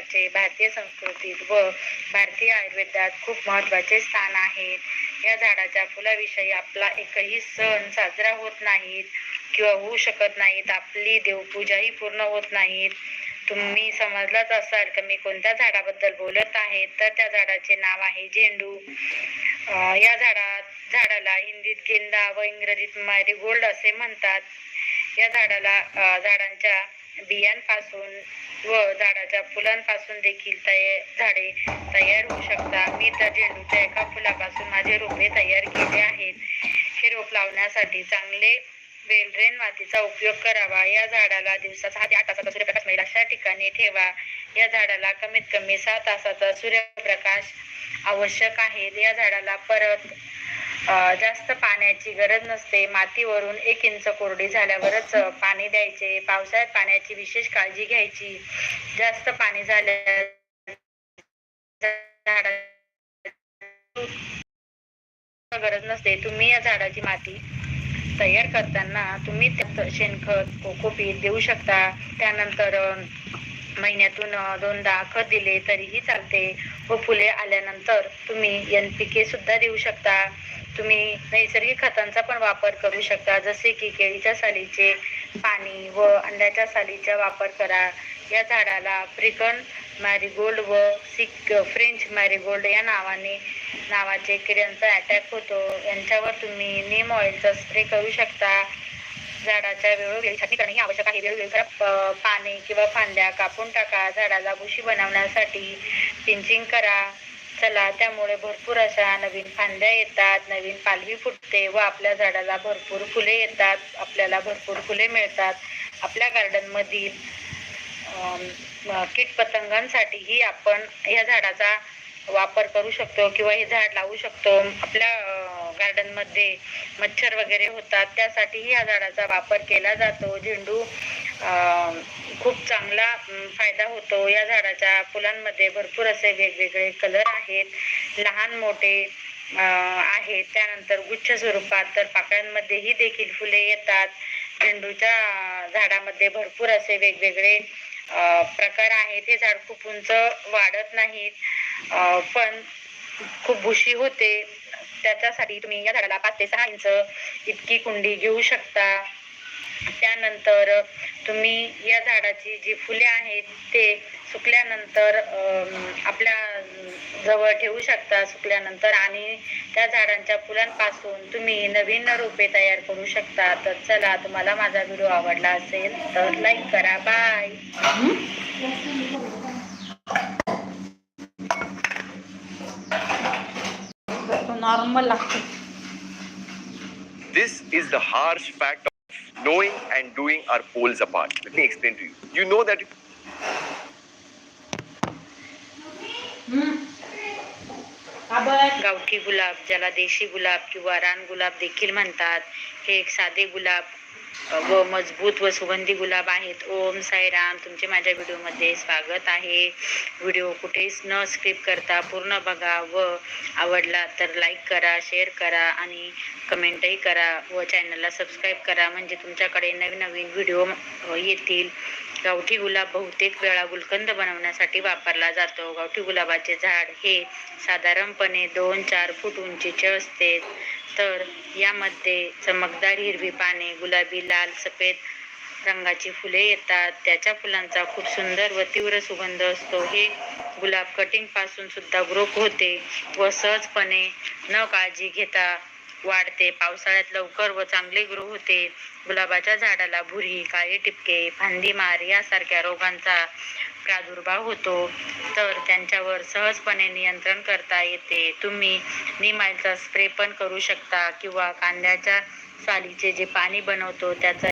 झाडाचे भारतीय संस्कृतीत व भारतीय आयुर्वेदात खूप महत्त्वाचे स्थान आहे. या झाडाच्या फुलाविषयी आपला एकही सण साजरा होत नाहीत किंवा होऊ शकत नाहीत. आपली देवपूजाही पूर्ण होत नाहीत. तुम्ही समजलाच असाल की मी कोणत्या झाडाबद्दल बोलत आहे? तर त्या झाडाचे नाव आहे झेंडू. या झाडात झाडाला हिंदीत गेंदा व इंग्रजीत मॅरीगोल्ड असे म्हणतात. या झाडाला झाडांच्या बियांपासून व झाडाच्या फुलांपासून देखील तया झाडे तयार होऊ शकतात. मी तर झेंडूच्या एका फुलापासून माझे रोपे तयार केले आहेत. हे रोप लावण्यासाठी चांगले वेलरेन मातीचा उपयोग करावा. या झाडाला दिवसाचा सहा ते आठ तासाचा सूर्यप्रकाश मिळेल. अशा ठिकाणी ठेवा. या झाडाला कमीत कमी सहा तासाचा सूर्यप्रकाश आवश्यक आहे. या झाडाला परत जास्त पाण्याची गरज नसते. मातीवरून एक इंच कोरडी झाल्यावरच पाणी द्यायचे. पावसाळ्यात पाण्याची विशेष काळजी घ्यायची. जास्त पाणी झाल्या गरज नसते. तुम्ही या झाडाची माती तयार करताना तुम्ही त्यात शेणखत कोकोपीट देऊ शकता. त्यानंतर महिन्यातून दोनदा खत दिले तरीही चालते व फुले आल्यानंतर तुम्ही एन पी के सुद्धा देऊ शकता. तुम्ही नैसर्गिक खतांचा पण वापर करू शकता. जसे की केळीच्या सालीचे पाणी व अंड्याच्या सालीचा वापर करा. या झाडाला आफ्रिकन मॅरीगोल्ड व सिक फ्रेंच मॅरीगोल्ड या नावाने नावाचे किड्यांचा अटॅक होतो. यांच्यावर तुम्ही नीम ऑइलचा स्प्रे करू शकता. झाडाच्या वेळोवेळी छाटणी करणे आवश्यक आहे. वेळोवेळी खराब पाने किंवा फांद्या कापून टाका. झाडाला बुशी बनवण्यासाठी पिंचिंग करा. चला त्यामुळे भरपूर अशा नवीन फांद्या येतात नवीन पालवी फुटते व आपल्या झाडाला भरपूर फुले येतात आपल्याला भरपूर फुले मिळतात. आपल्या गार्डनमधील कीटपतंगांसाठीही आपण या झाडाचा वापर करू शकतो किंवा हे झाड लावू शकतो. आपल्या गार्डनमध्ये मच्छर वगैरे होतात त्यासाठीही या झाडाचा वापर केला जातो. झेंडू खूप चांगला फायदा होतो. या झाडाच्या फुलांमध्ये भरपूर असे वेगवेगळे कलर आहेत. लहान मोठे आहेत. त्यानंतर गुच्छ स्वरूपात तर पाकळ्यांमध्येही देखील फुले येतात. झेंडूच्या झाडामध्ये भरपूर असे वेगवेगळे प्रकार आहेत. हे झाड खूप उंच वाढत नाहीत पण खूप बुशी होते. त्याच्यासाठी तुम्ही या झाडाला पाच ते सहा इंच इतकी कुंडी घेऊ शकता. त्यानंतर तुम्ही या झाडाची जी फुले आहेत ते सुकल्यानंतर आपल्या जवळ ठेवू शकता सुकल्यानंतर आणि त्या झाडांच्या फुलांपासून तुम्ही नवीन रोपे तयार करू शकता. तर चला तुम्हाला माझा व्हिडिओ आवडला असेल तर लाईक करा. बाय नॉर्मल लागते. This is the harsh fact of knowing and doing are poles apart. Let me explain to you. You know that आबर गावठी गुलाब ज्याला देशी गुलाब किंवा रान गुलाब देखील म्हणतात हे एक साधे गुलाब अ, व मजबूत व सुगंधी गुलाब आहेत. ओम साईराम तुमचे माझ्या व्हिडिओमध्ये स्वागत आहे. व्हिडिओ कुठेच न स्किप करता पूर्ण बघा व आवडला तर लाईक करा शेअर करा आणि कमेंटही करा व चॅनलला सबस्क्राईब करा. म्हणजे तुमच्याकडे नवीन नवीन व्हिडिओ येतील. गावठी गुलाब बहुतेक वेळा गुलकंद बनवण्यासाठी वापरला जातो. गावठी गुलाबाचे झाड हे साधारणपणे दोन चार फूट उंचीचे असते. तर यामध्ये चमकदार हिरवी पाने गुलाबी लाल सफेद रंगाची फुले येतात. त्याच्या फुलांचा खूप सुंदर व तीव्र सुगंध असतो. हे गुलाब कटिंगपासून सुद्धा ग्रोप होते व सहजपणे न काळजी घेता वाढते. पावसाळ्यात लवकर व चांगले ग्रो होते. गुलाबाच्या झाडाला भुरी काळे टिपके फांदीमार यासारख्या रोगांचा प्रादुर्भाव होतो. तर त्यांच्यावर सहजपणे नियंत्रण करता येते. तुम्ही निमायचा स्प्रे पण करू शकता किंवा कांद्याच्या सालीचे जे पाणी बनवतो त्याचा